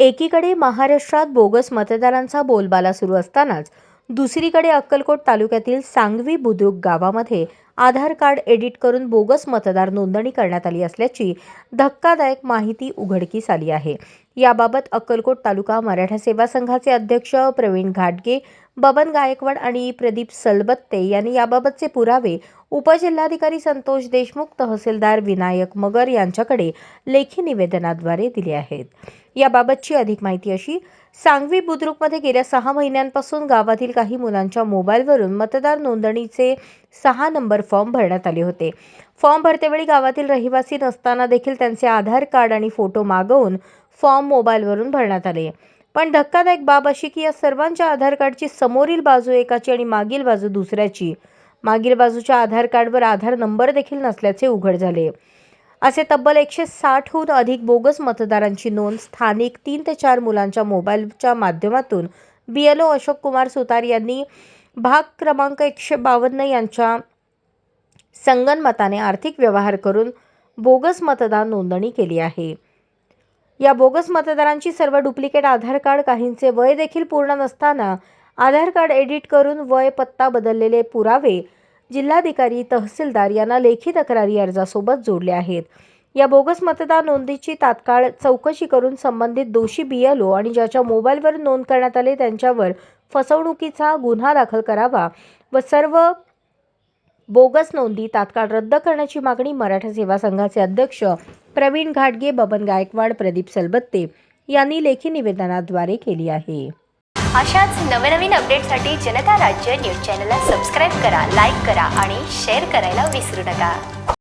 एकीकडे महाराष्ट्रात बोगस मतदारांचा बोलबाला सुरू असतानाच दुसरीकडे अक्कलकोट तालुक्यातील सांगवी बुद्रुक गावामध्ये आधार कार्ड एडिट करून बोगस मतदार नोंदणी करण्यात आली असल्याची धक्कादायक माहिती उघडकीस आली आहे. याबाबत अक्कलकोट तालुका मराठा सेवा संघाचे अध्यक्ष प्रवीण घाटगे बबन गायकवाड आणि प्रदीप सलबत्ते यांनी याबाबतचे पुरावे उपजिल्हाधिकारी संतोष देशमुख तहसीलदार विनायक मगर यांच्याकडे लेखी निवेदनाद्वारे दिले आहेत. याबाबतची अधिक माहिती अशी सांगवी बुद्रुकमध्ये गेल्या सहा महिन्यांपासून गावातील काही मुलांच्या मोबाईलवरून मतदार नोंदणीचे सहा नंबर फॉर्म भरण्यात आले होते. फॉर्म भरतेवेळी गावातील रहिवासी नसताना देखील त्यांचे आधार कार्ड आणि फोटो मागवून फॉर्म मोबाईलवरून भरण्यात आले. पण धक्कादायक बाब अशी की या सर्वांच्या आधार कार्डची समोरील बाजू एकाची आणि मागील बाजू दुसऱ्याची. मागील बाजूच्या आधार कार्डवर आधार नंबर देखील नसल्याचे उघड झाले. असे तब्बल एकशे साठहून अधिक बोगस मतदारांची नोंद स्थानिक तीन ते चार मुलांच्या मोबाईलच्या माध्यमातून B L O Ashok Kumar Sutar यांनी भाग क्रमांक एकशे बावन्न यांच्या संगनमताने आर्थिक व्यवहार करून बोगस मतदार नोंदणी केली आहे. या बोगस मतदारांची सर्व डुप्लिकेट आधार कार्ड काहींचे वय देखील पूर्ण नसताना आधार कार्ड एडिट करून वय पत्ता बदललेले पुरावे जिल्हाधिकारी तहसीलदार यांना लेखी तक्रारी अर्जासोबत जोडले आहेत. या बोगस मतदार नोंदीची तात्काळ चौकशी करून संबंधित दोषी बीएलओ आणि ज्याच्या मोबाईलवर नोंद करण्यात आले त्यांच्यावर फसवणुकीचा गुन्हा दाखल करावा व सर्व बोगस नोंदी तात्काळ रद्द करण्याची मागणी मराठा सेवा संघाचे अध्यक्ष प्रवीण घाटगे बबन गायकवाड प्रदीप सलबत्ते यांनी लेखी निवेदनाद्वारे केली आहे. अशाच नवनवीन अपडेटसाठी जनता राज्य न्यूज चॅनलला सबस्क्राईब करा लाईक करा आणि शेअर करायला विसरू नका.